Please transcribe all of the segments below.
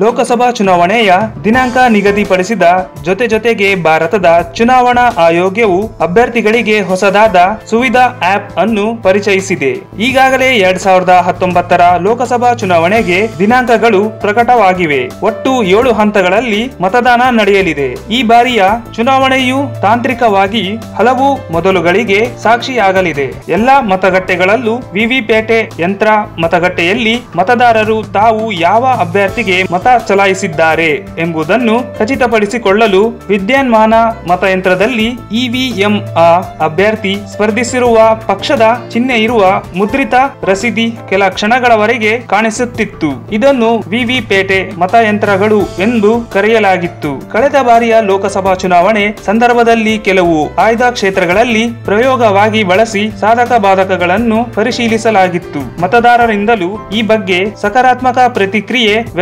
ಲೋಕಸಭಾ ಚುನಾವಣೆಯ ದಿನಾಂಕ ನಿಗದಿಪಡಿಸಿದ ಜೊತೆ ಜೊತೆಗೆ ಭಾರತದ ಚುನಾವಣಾ ಆಯೋಗವು ಅಭ್ಯರ್ಥಿಗಳಿಗೆ ಹೊಸದಾದ ಸುವಿಧಾ ಆಪ್ ಅನ್ನು ಪರಿಚಯಿಸಿದೆ. ಈಗಾಗಲೇ ಎರಡ್ ಸಾವಿರದ ಹತ್ತೊಂಬತ್ತರ ಲೋಕಸಭಾ ಚುನಾವಣೆಗೆ ದಿನಾಂಕಗಳು ಪ್ರಕಟವಾಗಿವೆ. ಒಟ್ಟು ಏಳು ಹಂತಗಳಲ್ಲಿ ಮತದಾನ ನಡೆಯಲಿದೆ. ಈ ಬಾರಿಯ ಚುನಾವಣೆಯು ತಾಂತ್ರಿಕವಾಗಿ ಹಲವು ಮೊದಲುಗಳಿಗೆ ಸಾಕ್ಷಿಯಾಗಲಿದೆ. ಎಲ್ಲಾ ಮತಗಟ್ಟೆಗಳಲ್ಲೂ ವಿವಿಪೇಟೆ ಯಂತ್ರ ಮತಗಟ್ಟೆಯಲ್ಲಿ ಮತದಾರರು ತಾವು ಯಾವ ಅಭ್ಯರ್ಥಿಗೆ ಮತ ಚಲಾಯಿಸಿದ್ದಾರೆ ಎಂಬುದನ್ನು ಖಚಿತಪಡಿಸಿಕೊಳ್ಳಲು ವಿದ್ಯಾನ್ಮಾನ ಮತಯಂತ್ರದಲ್ಲಿ ಇವಿಎಂ ಆ ಅಭ್ಯರ್ಥಿ ಸ್ಪರ್ಧಿಸಿರುವ ಪಕ್ಷದ ಚಿಹ್ನೆ ಇರುವ ಮುದ್ರಿತ ರಸೀದಿ ಕೆಲ ಕ್ಷಣಗಳವರೆಗೆ ಕಾಣಿಸುತ್ತಿತ್ತು. ಇದನ್ನು ವಿವಿಪೇಟೆ ಮತಯಂತ್ರಗಳು ಎಂದು ಕರೆಯಲಾಗಿತ್ತು. ಕಳೆದ ಬಾರಿಯ ಲೋಕಸಭಾ ಚುನಾವಣೆ ಸಂದರ್ಭದಲ್ಲಿ ಕೆಲವು ಆಯ್ದ ಕ್ಷೇತ್ರಗಳಲ್ಲಿ ಪ್ರಯೋಗವಾಗಿ ಬಳಸಿ ಸಾಧಕ ಬಾಧಕಗಳನ್ನು ಪರಿಶೀಲಿಸಲಾಗಿತ್ತು. ಮತದಾರರಿಂದಲೂ ಈ ಬಗ್ಗೆ ಸಕಾರಾತ್ಮಕ ಪ್ರತಿಕ್ರಿಯೆ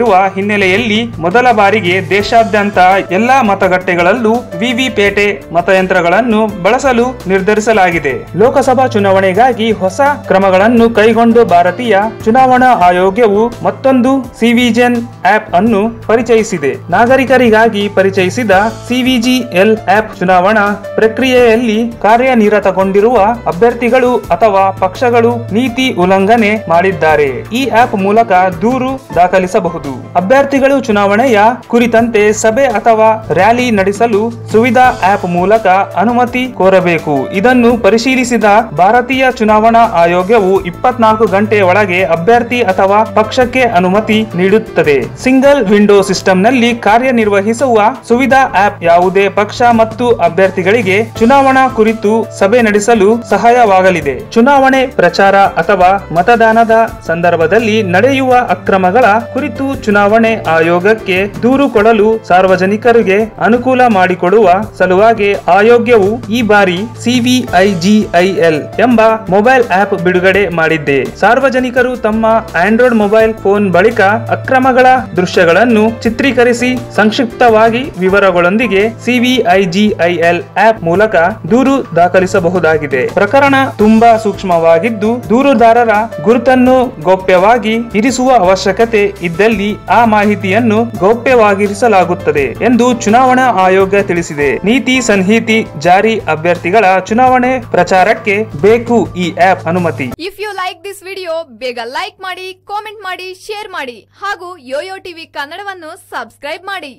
ವ್ಯಕ್ತವಾಗಿರುವ ಹಿನ್ನೆಲೆಯಲ್ಲಿ ಮೊದಲ ಬಾರಿಗೆ ದೇಶಾದ್ಯಂತ ಎಲ್ಲಾ ಮತಗಟ್ಟೆಗಳಲ್ಲೂ ವಿವಿಪೇಟೆ ಮತಯಂತ್ರಗಳನ್ನು ಬಳಸಲು ನಿರ್ಧರಿಸಲಾಗಿದೆ. ಲೋಕಸಭಾ ಚುನಾವಣೆಗಾಗಿ ಹೊಸ ಕ್ರಮಗಳನ್ನು ಕೈಗೊಂಡು ಭಾರತೀಯ ಚುನಾವಣಾ ಆಯೋಗವು ಮತ್ತೊಂದು ಸಿವಿಜೆನ್ ಆಪ್ ಅನ್ನು ಪರಿಚಯಿಸಿದೆ. ನಾಗರಿಕರಿಗಾಗಿ ಪರಿಚಯಿಸಿದ ಸಿವಿಜಿಎಲ್ ಆಪ್ ಚುನಾವಣಾ ಪ್ರಕ್ರಿಯೆಯಲ್ಲಿ ಕಾರ್ಯನಿರತಗೊಂಡಿರುವ ಅಭ್ಯರ್ಥಿಗಳು ಅಥವಾ ಪಕ್ಷಗಳು ನೀತಿ ಉಲ್ಲಂಘನೆ ಮಾಡಿದ್ದಾರೆ. ಈ ಆಪ್ ಮೂಲಕ ದೂರು ದಾಖಲಿಸಬಹುದು. ಅಭ್ಯರ್ಥಿಗಳು ಚುನಾವಣೆಯ ಕುರಿತಂತೆ ಸಭೆ ಅಥವಾ ರ್ಯಾಲಿ ನಡೆಸಲು ಸುವಿಧಾ ಆಪ್ ಮೂಲಕ ಅನುಮತಿ ಕೋರಬೇಕು. ಇದನ್ನು ಪರಿಶೀಲಿಸಿದ ಭಾರತೀಯ ಚುನಾವಣಾ ಆಯೋಗವು ಇಪ್ಪತ್ನಾಲ್ಕು ಗಂಟೆ ಒಳಗೆ ಅಭ್ಯರ್ಥಿ ಅಥವಾ ಪಕ್ಷಕ್ಕೆ ಅನುಮತಿ ನೀಡುತ್ತದೆ. ಸಿಂಗಲ್ ವಿಂಡೋ ಸಿಸ್ಟಂನಲ್ಲಿ ಕಾರ್ಯನಿರ್ವಹಿಸುವ ಸುವಿಧಾ ಆಪ್ ಯಾವುದೇ ಪಕ್ಷ ಮತ್ತು ಅಭ್ಯರ್ಥಿಗಳಿಗೆ ಚುನಾವಣಾ ಕುರಿತು ಸಭೆ ನಡೆಸಲು ಸಹಾಯವಾಗಲಿದೆ. ಚುನಾವಣೆ ಪ್ರಚಾರ ಅಥವಾ ಮತದಾನದ ಸಂದರ್ಭದಲ್ಲಿ ನಡೆಯುವ ಅಕ್ರಮಗಳ ಕುರಿತು ಚುನಾವಣೆ ಆಯೋಗಕ್ಕೆ ದೂರು ಕೊಡಲು ಸಾರ್ವಜನಿಕರಿಗೆ ಅನುಕೂಲ ಮಾಡಿಕೊಡುವ ಸಲುವಾಗಿ ಆಯೋಗ್ಯವು ಈ ಬಾರಿ ಸಿವಿಐಜಿಐಎಲ್ ಎಂಬ ಮೊಬೈಲ್ ಆಪ್ ಬಿಡುಗಡೆ ಮಾಡಿದ್ದೆ ಸಾರ್ವಜನಿಕರು ತಮ್ಮ ಆಂಡ್ರಾಯ್ಡ್ ಮೊಬೈಲ್ ಫೋನ್ ಬಳಿಕ ಅಕ್ರಮಗಳ ದೃಶ್ಯಗಳನ್ನು ಚಿತ್ರೀಕರಿಸಿ ಸಂಕ್ಷಿಪ್ತವಾಗಿ ವಿವರಗಳೊಂದಿಗೆ ಸಿವಿಐಜಿಐಎಲ್ ಆಪ್ ಮೂಲಕ ದೂರು ದಾಖಲಿಸಬಹುದಾಗಿದೆ. ಪ್ರಕರಣ ತುಂಬಾ ಸೂಕ್ಷ್ಮವಾಗಿದ್ದು, ದೂರುದಾರರ ಗುರುತನ್ನು ಗೌಪ್ಯವಾಗಿ ಇರಿಸುವ ಅವಶ್ಯಕತೆ ಇದ್ದಲ್ಲಿ ಆ ಮಾಹಿತಿಯನ್ನು ಗೌಪ್ಯವಾಗಿರಿಸಲಾಗುತ್ತದೆ ಎಂದು ಚುನಾವಣಾ ಆಯೋಗ ತಿಳಿಸಿದೆ. ನೀತಿ ಸಂಹಿತಿ ಜಾರಿ ಅಭ್ಯರ್ಥಿಗಳ ಚುನಾವಣೆ ಪ್ರಚಾರಕ್ಕೆ ಬೇಕು ಈ ಆಪ್ ಅನುಮತಿ. If you like this video ಬೇಗ ಲೈಕ್ ಮಾಡಿ ಕಾಮೆಂಟ್ ಮಾಡಿ ಶೇರ್ ಮಾಡಿ ಹಾಗೂ ಯೋಯೋ ಟಿವಿ ಕನ್ನಡವನ್ನು ಸಬ್ಸ್ಕ್ರೈಬ್ ಮಾಡಿ.